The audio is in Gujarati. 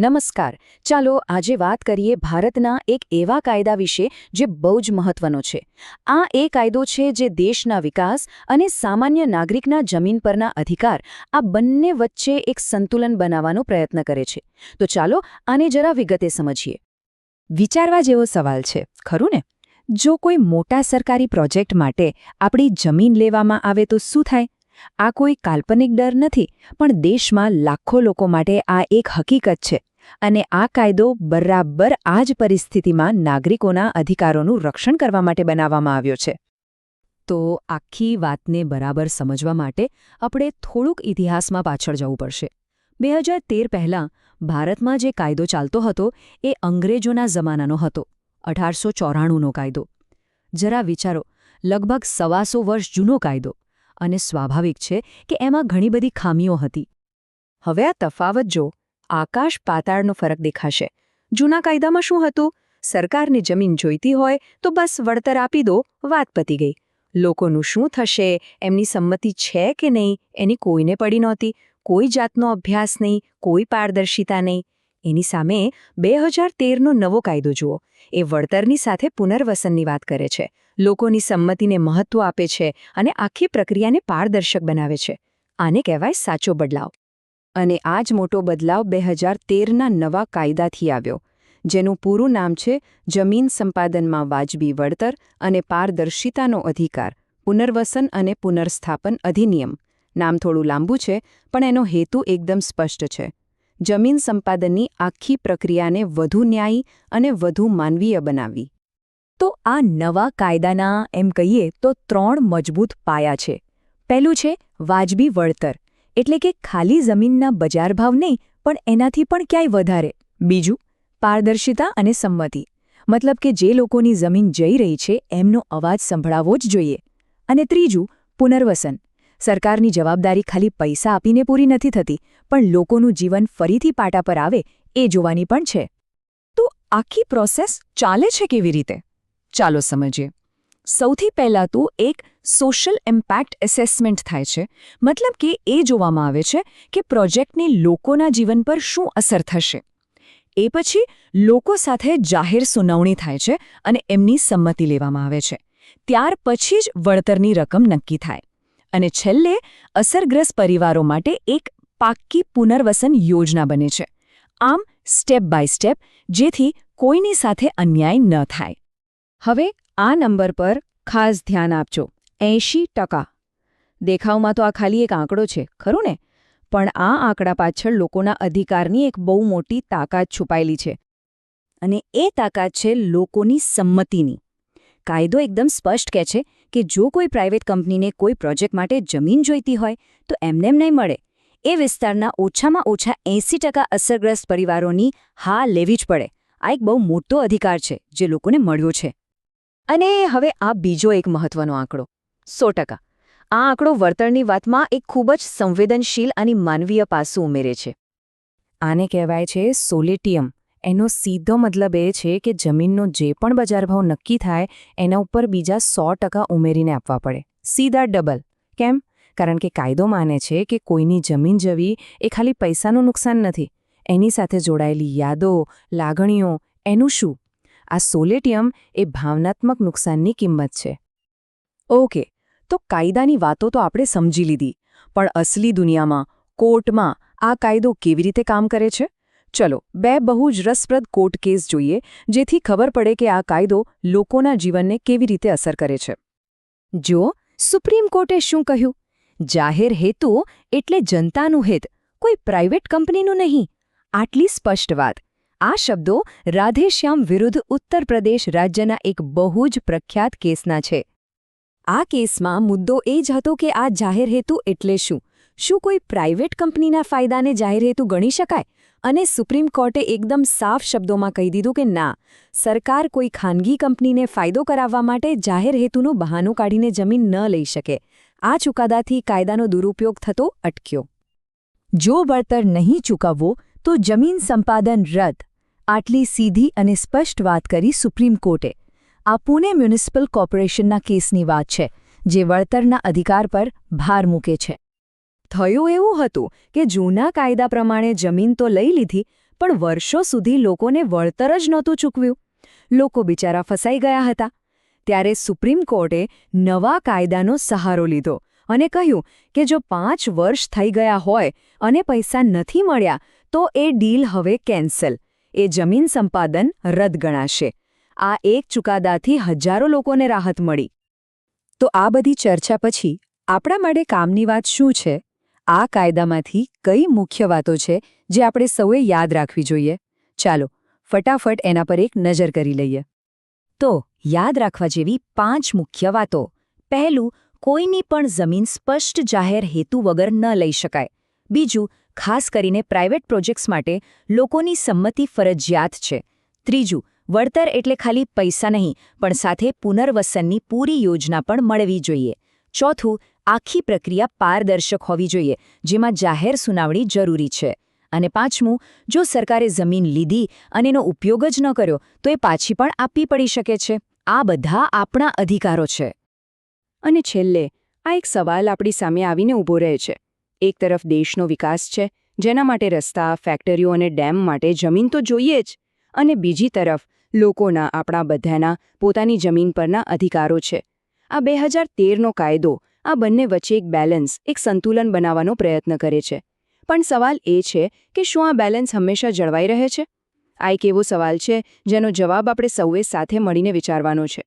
નમસ્કાર. ચાલો આજે વાત કરીએ ભારતના એક એવા કાયદા વિશે જે બહુ જ મહત્વનો છે. આ એ કાયદો છે જે દેશના વિકાસ અને સામાન્ય નાગરિકના જમીન પરના અધિકાર આ બંને વચ્ચે એક સંતુલન બનાવવાનો પ્રયત્ન કરે છે. તો ચાલો આને જરા વિગતે સમજીએ. વિચારવા જેવો સવાલ છે, ખરું ને? જો કોઈ મોટા સરકારી પ્રોજેક્ટ માટે આપણી જમીન લેવામાં આવે તો શું થાય? આ કોઈ કાલ્પનિક ડર નથી, પણ દેશમાં લાખો લોકો માટે આ એક હકીકત છે. અને આ કાયદો બરાબર આ જ પરિસ્થિતિમાં નાગરિકોના અધિકારોનું રક્ષણ કરવા માટે બનાવવામાં આવ્યો છે. તો આખી વાતને બરાબર સમજવા માટે આપણે થોડુંક ઇતિહાસમાં પાછળ જવું પડશે. બે હજાર તેર પહેલાં ભારતમાં જે કાયદો ચાલતો હતો એ અંગ્રેજોના જમાનાનો હતો, અઢારસો ચોરાણુંનો કાયદો. જરા વિચારો, લગભગ સવાસો વર્ષ જૂનો કાયદો, અને સ્વાભાવિક છે કે એમાં ઘણી બધી ખામીઓ હતી. હવે આ તફાવત જો આકાશ પાતાળનો ફરક દેખાશે. જૂના કાયદામાં શું હતું? સરકારની જમીન જોઈતી હોય તો બસ વળતર આપી દો, વાત પતી ગઈ. લોકોનું શું થશે? એમની સંમતિ છે કે નહીં? એની કોઈને પડી નહોતી. કોઈ જાતનો અભ્યાસ નહીં, કોઈ પારદર્શિતા નહીં. એની સામે બે હજાર તેરનો નવો કાયદો જુઓ. એ વળતરની સાથે પુનર્વસનની વાત કરે છે. લોકોની સંમતિને મહત્વ આપે છે અને આખી પ્રક્રિયાને પારદર્શક બનાવે છે. આને કહેવાય સાચો બદલાવ. અને આ જ મોટો બદલાવ બે હજાર તેરના નવા કાયદાથી આવ્યો, જેનું પૂરું નામ છે જમીન સંપાદનમાં વાજબી વળતર અને પારદર્શિતાનો અધિકાર, પુનર્વસન અને પુનર્સ્થાપન અધિનિયમ. નામ થોડું લાંબુ છે, પણ એનો હેતુ એકદમ સ્પષ્ટ છે. જમીન સંપાદનની આખી પ્રક્રિયાને વધુ ન્યાયી અને વધુ માનવીય બનાવવી તો આ નવા કાયદાના, એમ કહીએ તો ત્રણ મજબૂત પાયા છે. પહેલું છે, વાજબી વળતર. એટલે કે ખાલી જમીનના બજાર ભાવ નહીં, પણ એનાથી પણ ક્યાંય વધારે. બીજું, પારદર્શિતા અને સંમતિ. મતલબ કે જે લોકોની જમીન જઈ રહી છે, એમનો અવાજ સંભળાવવો જ જોઈએ. અને ત્રીજું, પુનર્વસન. સરકારની જવાબદારી ખાલી પૈસા આપીને પૂરી નથી થતી, પણ લોકોનું જીવન ફરીથી પાટા પર આવે, એ જોવાની પણ છે. તો આખી પ્રોસેસ ચાલે છે કેવી રીતે? ચાલો સમજીએ. સૌથી પહેલાં તો એક સોશિયલ ઇમ્પેક્ટ એસેસમેન્ટ થાય છે. મતલબ કે એ જોવામાં આવે છે કે પ્રોજેક્ટની લોકોના જીવન પર શું અસર થશે. એ પછી લોકો સાથે જાહેર સુનાવણી થાય છે અને એમની સંમતિ લેવામાં આવે છે. ત્યાર પછી જ વળતરની રકમ નક્કી થાય. અને છેલ્લે અસરગ્રસ્ત પરિવારો માટે એક પાક્કી પુનર્વસન યોજના બને છે. આમ સ્ટેપ બાય સ્ટેપ જેથી કોઈની સાથે અન્યાય ન થાય. હવે આ નંબર પર ખાસ ધ્યાન આપજો. એંશી ટકા. દેખાવમાં તો આ ખાલી એક આંકડો છે, ખરું ને? પણ આ આંકડા પાછળ લોકોના અધિકારની એક બહુ મોટી તાકાત છુપાયેલી છે. અને એ તાકાત છે લોકોની સંમતિની. કાયદો એકદમ સ્પષ્ટ કહે છે કે જો કોઈ પ્રાઇવેટ કંપનીને કોઈ પ્રોજેક્ટ માટે જમીન જોઈતી હોય, તો એમને નહીં મળે. એ વિસ્તારના ઓછામાં ઓછા એંસી અસરગ્રસ્ત પરિવારોની હા લેવી જ પડે. આ એક બહુ મોટો અધિકાર છે જે લોકોને મળ્યો છે. અને હવે આ બીજો એક મહત્વનો આંકડો, સો ટકા. આ આંકડો વળતરની વાતમાં એક ખૂબ જ સંવેદનશીલ અને માનવીય પાસું ઉમેરે છે. આને કહેવાય છે સોલેટિયમ. એનો સીધો મતલબ એ છે કે જમીનનો જે પણ બજાર ભાવ નક્કી થાય, એના ઉપર બીજા સો ઉમેરીને આપવા પડે. સીધા ડબલ. કેમ? કારણ કે કાયદો માને છે કે કોઈની જમીન જવી એ ખાલી પૈસાનું નુકસાન નથી. એની સાથે જોડાયેલી યાદો, લાગણીઓ, એનું શું? આ સોલેટિયમ એ ભાવનાત્મક નુકસાનની કિંમત છે. ઓકે, તો કાયદાની વાતો તો આપણે સમજી લીધી, પણ અસલી દુનિયામાં, કોર્ટમાં, આ કાયદો કેવી રીતે કામ કરે છે? ચલો, બે બહુ જ રસપ્રદ કોર્ટ કેસ જોઈએ, જેથી ખબર પડે કે આ કાયદો લોકોના જીવનને કેવી રીતે અસર કરે છે. જો, સુપ્રીમ કોર્ટે શું કહ્યું? જાહેર હેતુ એટલે જનતાનું હિત, કોઈ પ્રાઇવેટ કંપનીનું નહીં. આટલી સ્પષ્ટ વાત. આ શબ્દો રાધેશ્યામ વિરુદ્ધ ઉત્તર પ્રદેશ રાજ્યના એક બહુ જ પ્રખ્યાત કેસના છે. આ કેસમાં મુદ્દો એ જ હતો કે આ જાહેર હેતુ એટલે શું? શું કોઈ પ્રાઇવેટ કંપનીના ફાયદાને જાહેર હેતુ ગણી શકાય? અને સુપ્રીમ કોર્ટે એકદમ સાફ શબ્દોમાં કહી દીધું કે ના, સરકાર કોઈ ખાનગી કંપનીને ફાયદો કરાવવા માટે જાહેર હેતુનું બહાનું કાઢીને જમીન ન લઈ શકે. આ ચુકાદાથી કાયદાનો દુરુપયોગ થતો અટક્યો. જો વળતર નહીં ચૂકવવો, તો જમીન સંપાદન રદ. આટલી સીધી અને સ્પષ્ટ વાત કરી સુપ્રીમ કોર્ટે. આ પુણે મ્યુનિસિપલ કોર્પોરેશનના કેસની વાત છે, જે વળતરના અધિકાર પર ભાર મૂકે છે. થયું એવું હતું કે જૂના કાયદા પ્રમાણે જમીન તો લઈ લીધી, પણ વર્ષો સુધી લોકોને વળતર જ નહોતું ચૂકવ્યું. લોકો બિચારા ફસાઈ ગયા હતા. ત્યારે સુપ્રીમ કોર્ટે નવા કાયદાનો સહારો લીધો અને કહ્યું કે જો પાંચ વર્ષ થઈ ગયા હોય અને પૈસા નથી મળ્યા, તો એ ડીલ હવે કેન્સલ. એ જમીન સંપાદન રદ ગણાશે. આ એક ચુકાદાથી હજારો લોકોને રાહત મળી. તો આ બધી ચર્ચા પછી આપણા માટે કામની વાત શું છે? આ કાયદામાંથી કઈ મુખ્ય વાતો છે જે આપણે સૌએ યાદ રાખવી જોઈએ? ચાલો, ફટાફટ એના પર એક નજર કરી લઈએ. તો, યાદ રાખવા જેવી પાંચ મુખ્ય વાતો. પહેલું, કોઈની પણ જમીન સ્પષ્ટ જાહેર હેતુ વગર ન લઈ શકાય. બીજું ખાસ કરીને પ્રાઇવેટ પ્રોજેક્ટ્સ માટે લોકોની સંમતિ ફરજિયાત છે. ત્રીજું, વળતર એટલે ખાલી પૈસા નહીં, પણ સાથે પુનર્વસનની પૂરી યોજના પણ મળવી જોઈએ. ચોથું, આખી પ્રક્રિયા પારદર્શક હોવી જોઈએ, જેમાં જાહેર સુનાવણી જરૂરી છે. અને પાંચમું, જો સરકારે જમીન લીધી અને એનો ઉપયોગ જ ન કર્યો, તો એ પાછી પણ આપવી પડી શકે છે. આ બધા આપણા અધિકારો છે. અને છેલ્લે, આ એક સવાલ આપણી સામે આવીને ઊભો રહે છે. એક તરફ દેશનો વિકાસ છે, જેના માટે રસ્તા, ફેક્ટરીઓ અને ડેમ માટે જમીન તો જોઈએ જ, અને બીજી તરફ લોકોના આપણા બધાના પોતાની જમીન પરના અધિકારો છે. આ બે હજાર તેરનો કાયદો આ બંને વચ્ચે એક બેલેન્સ એક સંતુલન બનાવવાનો પ્રયત્ન કરે છે. પણ સવાલ એ છે કે શું આ બેલેન્સ હંમેશા જળવાઈ રહે છે? આ એક એવો સવાલ છે જેનો જવાબ આપણે સૌએ સાથે મળીને વિચારવાનો છે.